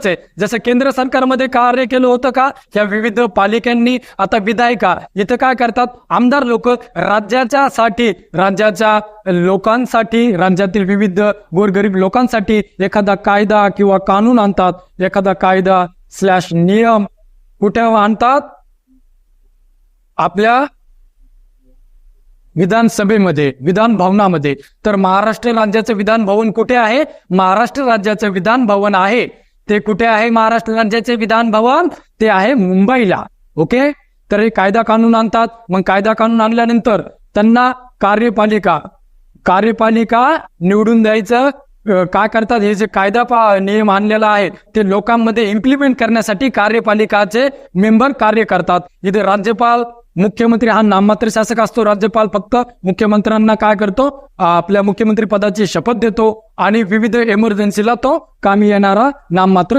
तसंच आहे. जसं केंद्र सरकारमध्ये कार्य केलं होतं का या विविध पालिकांनी आता विधायिका इथं काय करतात? आमदार लोक राज्याच्या साठी राज्याच्या लोकांसाठी राज्यातील विविध गोरगरीब लोकांसाठी एखादा कायदा किंवा कानून आणतात. एखादा कायदा स्लॅश नियम कुठे आणतात? आपल्या विधानसभेमध्ये विधान भवनामध्ये तर महाराष्ट्र राज्याचं विधान भवन कुठे आहे? महाराष्ट्र राज्याचं विधान भवन आहे. ते कुठे आहे? महाराष्ट्र राज्याचे विधान भवन. ते आहे मुंबईला. ओके तर हे कायदा कानून आणतात. मग कायदा कानून आणल्यानंतर त्यांना कार्यपालिका कार्यपालिका निवडून द्यायचं. काय करतात? हे जे कायदा पा नियम आणलेला आहे ते लोकांमध्ये इम्प्लिमेंट करण्यासाठी कार्यपालिकाचे मेंबर कार्य करतात. इथे राज्यपाल मुख्यमंत्री हा नाममात्र शासक असतो राज्यपाल फक्त. मुख्यमंत्र्यांना काय करतो? आपल्या मुख्यमंत्री पदाची शपथ देतो आणि विविध इमर्जन्सीला तो कामी येणारा नाममात्र